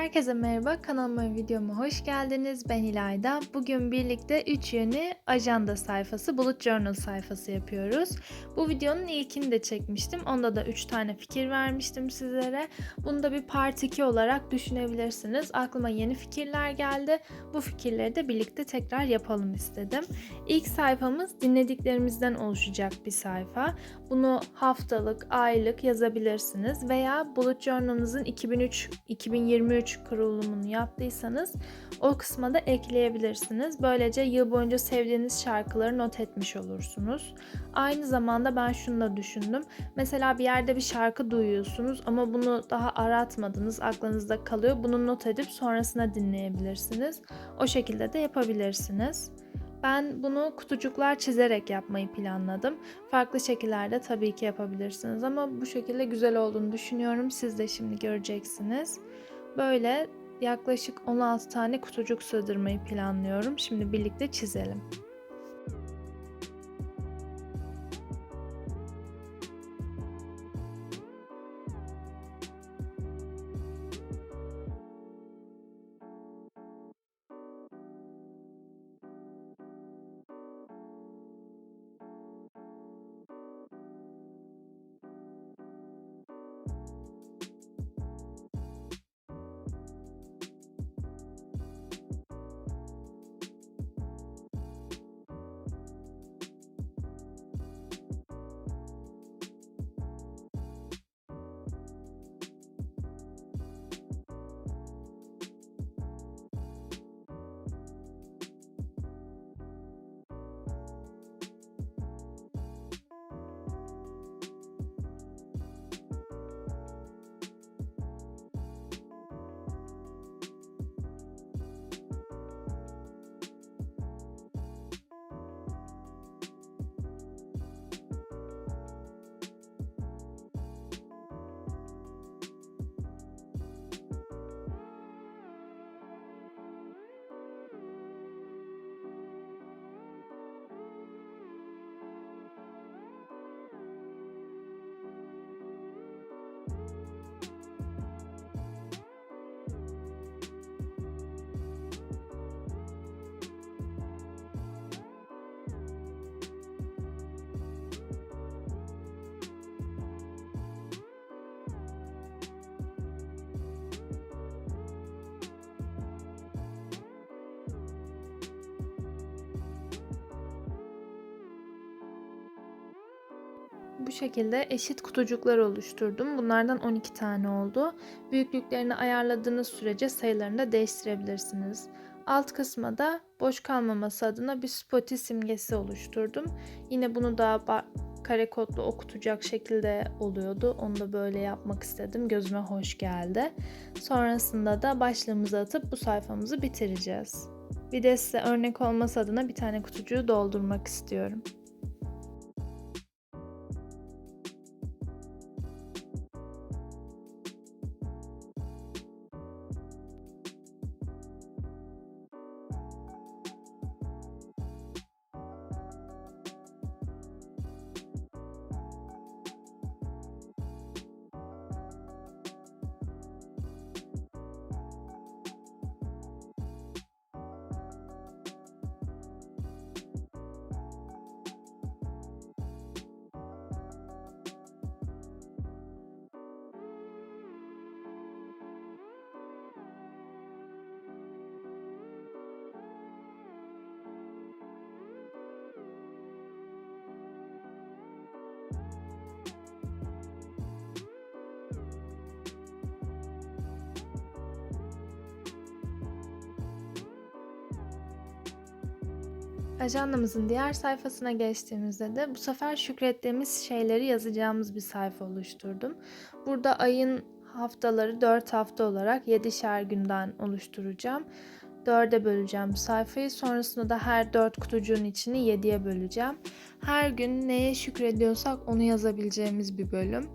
Herkese merhaba, kanalıma ve videoma hoş geldiniz. Ben İlayda. Bugün birlikte 3 yönü ajanda sayfası, bullet journal sayfası yapıyoruz. Bu videonun ilkini de çekmiştim. Onda da 3 tane fikir vermiştim sizlere. Bunu da bir part 2 olarak düşünebilirsiniz. Aklıma yeni fikirler geldi. Bu fikirleri de birlikte tekrar yapalım istedim. İlk sayfamız dinlediklerimizden oluşacak bir sayfa. Bunu haftalık, aylık yazabilirsiniz veya bullet journal'ınızın 2003 2023 kurulumunu yaptıysanız o kısma da ekleyebilirsiniz. Böylece yıl boyunca sevdiğiniz şarkıları not etmiş olursunuz. Aynı zamanda ben şunu da düşündüm. Mesela bir yerde bir şarkı duyuyorsunuz ama bunu daha aratmadınız, aklınızda kalıyor. Bunu not edip sonrasında dinleyebilirsiniz. O şekilde de yapabilirsiniz. Ben bunu kutucuklar çizerek yapmayı planladım. Farklı şekillerde tabii ki yapabilirsiniz ama bu şekilde güzel olduğunu düşünüyorum. Siz de şimdi göreceksiniz. Böyle yaklaşık 16 tane kutucuk sığdırmayı planlıyorum. Şimdi birlikte çizelim. Bu şekilde eşit kutucuklar oluşturdum. Bunlardan 12 tane oldu. Büyüklüklerini ayarladığınız sürece sayılarını da değiştirebilirsiniz. Alt kısma da boş kalmaması adına bir spoti simgesi oluşturdum. Yine bunu da kare kodlu okutacak şekilde oluyordu. Onu da böyle yapmak istedim. Gözüme hoş geldi. Sonrasında da başlığımızı atıp bu sayfamızı bitireceğiz. Bir de size örnek olması adına bir tane kutucuğu doldurmak istiyorum. Ajandamızın diğer sayfasına geçtiğimizde de bu sefer şükrettiğimiz şeyleri yazacağımız bir sayfa oluşturdum. Burada ayın haftaları 4 hafta olarak 7'şer günden oluşturacağım. 4'e böleceğim sayfayı. Sonrasında da her 4 kutucuğun içini 7'ye böleceğim. Her gün neye şükrediyorsak onu yazabileceğimiz bir bölüm.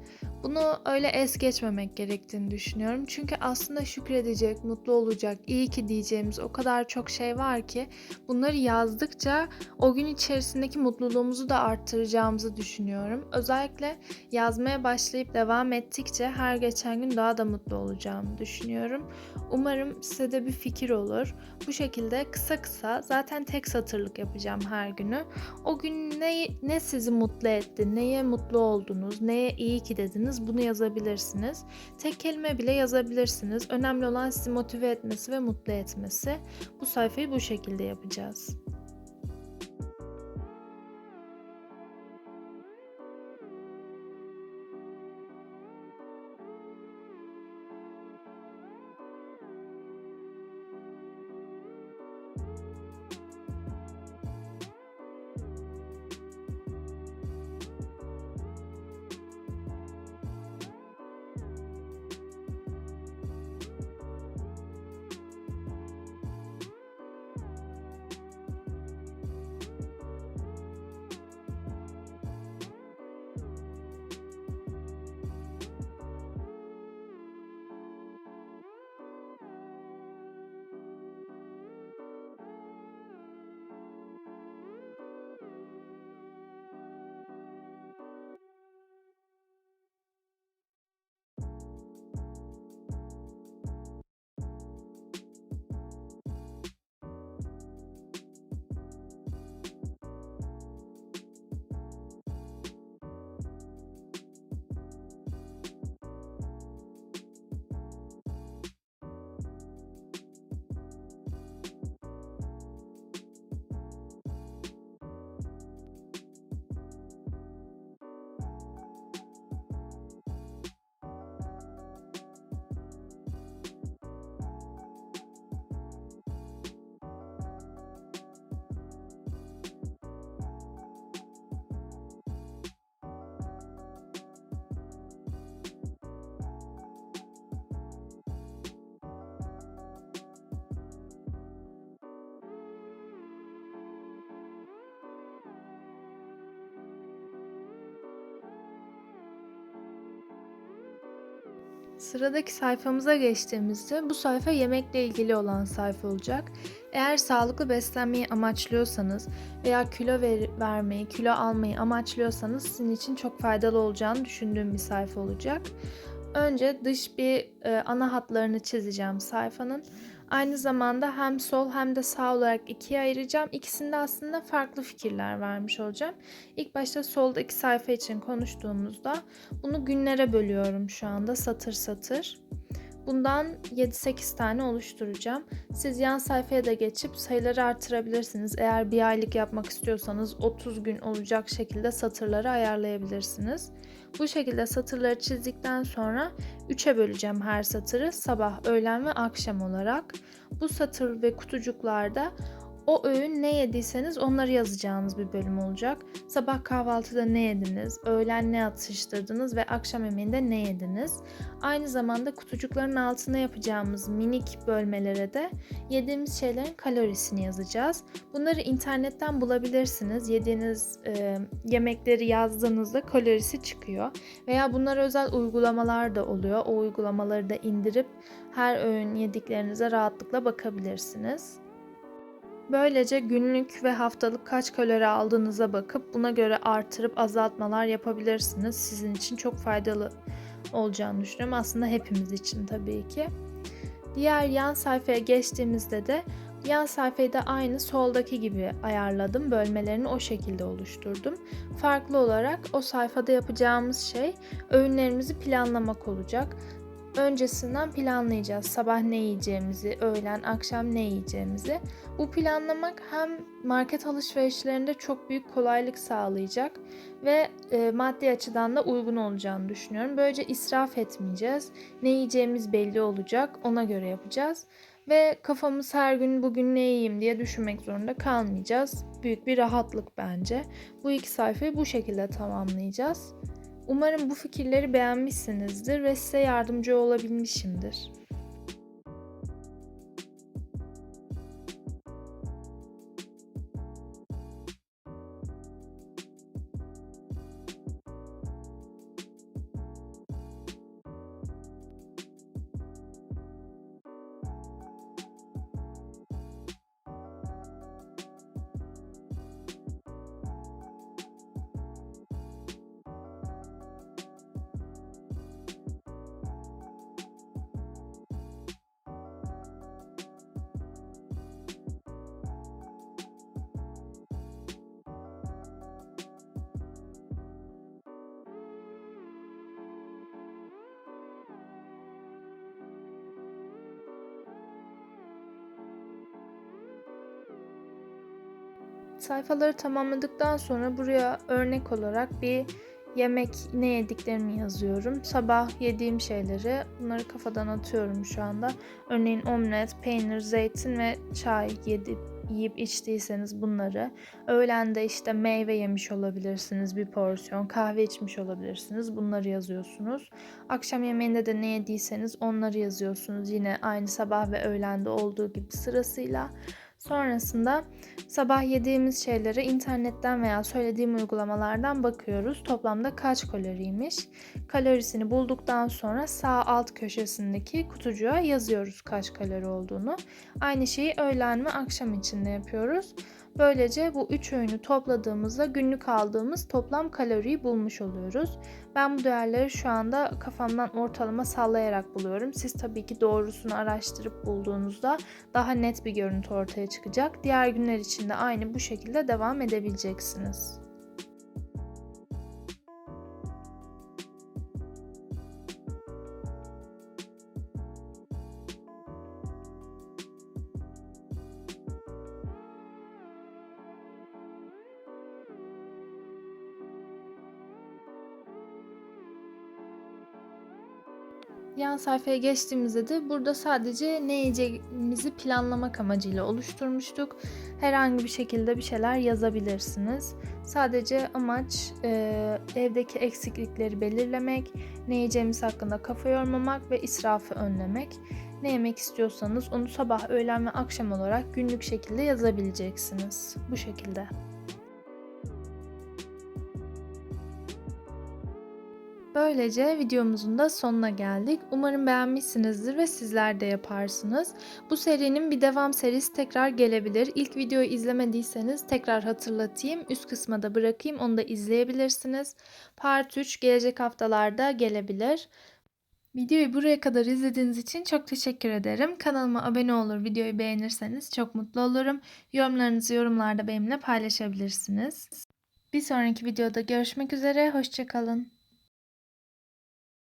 Bunu öyle es geçmemek gerektiğini düşünüyorum. Çünkü aslında şükredecek, mutlu olacak, iyi ki diyeceğimiz o kadar çok şey var ki bunları yazdıkça o gün içerisindeki mutluluğumuzu da arttıracağımızı düşünüyorum. Özellikle yazmaya başlayıp devam ettikçe her geçen gün daha da mutlu olacağımı düşünüyorum. Umarım size de bir fikir olur. Bu şekilde kısa kısa zaten tek satırlık yapacağım her günü. O gün ne, ne sizi mutlu etti, neye mutlu oldunuz, neye iyi ki dediniz bunu yazabilirsiniz. Tek kelime bile yazabilirsiniz. Önemli olan sizi motive etmesi ve mutlu etmesi. Bu sayfayı bu şekilde yapacağız. Sıradaki sayfamıza geçtiğimizde bu sayfa yemekle ilgili olan sayfa olacak. Eğer sağlıklı beslenmeyi amaçlıyorsanız veya kilo ver- vermeyi, kilo almayı amaçlıyorsanız sizin için çok faydalı olacağını düşündüğüm bir sayfa olacak. Önce dış bir e, ana hatlarını çizeceğim sayfanın. Aynı zamanda hem sol hem de sağ olarak ikiye ayıracağım. İkisinde aslında farklı fikirler vermiş olacağım. İlk başta soldaki sayfa için konuştuğumuzda bunu günlere bölüyorum şu anda satır satır. Bundan 7-8 tane oluşturacağım. Siz yan sayfaya da geçip sayıları artırabilirsiniz. Eğer bir aylık yapmak istiyorsanız 30 gün olacak şekilde satırları ayarlayabilirsiniz. Bu şekilde satırları çizdikten sonra 3'e böleceğim her satırı sabah, öğlen ve akşam olarak. Bu satır ve kutucuklarda o öğün ne yediyseniz onları yazacağınız bir bölüm olacak. Sabah kahvaltıda ne yediniz, öğlen ne atıştırdınız ve akşam yemeğinde ne yediniz? Aynı zamanda kutucukların altına yapacağımız minik bölmelere de yediğimiz şeylerin kalorisini yazacağız. Bunları internetten bulabilirsiniz. Yediğiniz e, yemekleri yazdığınızda kalorisi çıkıyor. Veya bunlara özel uygulamalar da oluyor. O uygulamaları da indirip her öğün yediklerinize rahatlıkla bakabilirsiniz. Böylece günlük ve haftalık kaç kalori aldığınıza bakıp buna göre artırıp azaltmalar yapabilirsiniz. Sizin için çok faydalı olacağını düşünüyorum. Aslında hepimiz için tabii ki. Diğer yan sayfaya geçtiğimizde de yan sayfayı da aynı soldaki gibi ayarladım. Bölmelerini o şekilde oluşturdum. Farklı olarak o sayfada yapacağımız şey öğünlerimizi planlamak olacak öncesinden planlayacağız. Sabah ne yiyeceğimizi, öğlen, akşam ne yiyeceğimizi. Bu planlamak hem market alışverişlerinde çok büyük kolaylık sağlayacak ve e, maddi açıdan da uygun olacağını düşünüyorum. Böylece israf etmeyeceğiz. Ne yiyeceğimiz belli olacak. Ona göre yapacağız. Ve kafamız her gün bugün ne yiyeyim diye düşünmek zorunda kalmayacağız. Büyük bir rahatlık bence. Bu iki sayfayı bu şekilde tamamlayacağız. Umarım bu fikirleri beğenmişsinizdir ve size yardımcı olabilmişimdir. Sayfaları tamamladıktan sonra buraya örnek olarak bir yemek ne yediklerimi yazıyorum. Sabah yediğim şeyleri bunları kafadan atıyorum şu anda. Örneğin omlet, peynir, zeytin ve çay yedip yiyip içtiyseniz bunları. Öğlende işte meyve yemiş olabilirsiniz bir porsiyon, kahve içmiş olabilirsiniz. Bunları yazıyorsunuz. Akşam yemeğinde de ne yediyseniz onları yazıyorsunuz. Yine aynı sabah ve öğlende olduğu gibi sırasıyla. Sonrasında sabah yediğimiz şeyleri internetten veya söylediğim uygulamalardan bakıyoruz. Toplamda kaç kaloriymiş? Kalorisini bulduktan sonra sağ alt köşesindeki kutucuğa yazıyoruz kaç kalori olduğunu. Aynı şeyi öğlen ve akşam içinde yapıyoruz. Böylece bu üç öğünü topladığımızda günlük aldığımız toplam kaloriyi bulmuş oluyoruz. Ben bu değerleri şu anda kafamdan ortalama sallayarak buluyorum. Siz tabii ki doğrusunu araştırıp bulduğunuzda daha net bir görüntü ortaya çıkacak. Diğer günler için de aynı bu şekilde devam edebileceksiniz. Yan sayfaya geçtiğimizde de burada sadece ne yiyeceğimizi planlamak amacıyla oluşturmuştuk. Herhangi bir şekilde bir şeyler yazabilirsiniz. Sadece amaç e, evdeki eksiklikleri belirlemek, ne yiyeceğimiz hakkında kafa yormamak ve israfı önlemek. Ne yemek istiyorsanız onu sabah, öğlen ve akşam olarak günlük şekilde yazabileceksiniz. Bu şekilde. Böylece videomuzun da sonuna geldik. Umarım beğenmişsinizdir ve sizler de yaparsınız. Bu serinin bir devam serisi tekrar gelebilir. İlk videoyu izlemediyseniz tekrar hatırlatayım. Üst kısma da bırakayım. Onu da izleyebilirsiniz. Part 3 gelecek haftalarda gelebilir. Videoyu buraya kadar izlediğiniz için çok teşekkür ederim. Kanalıma abone olur, videoyu beğenirseniz çok mutlu olurum. Yorumlarınızı yorumlarda benimle paylaşabilirsiniz. Bir sonraki videoda görüşmek üzere, hoşçakalın.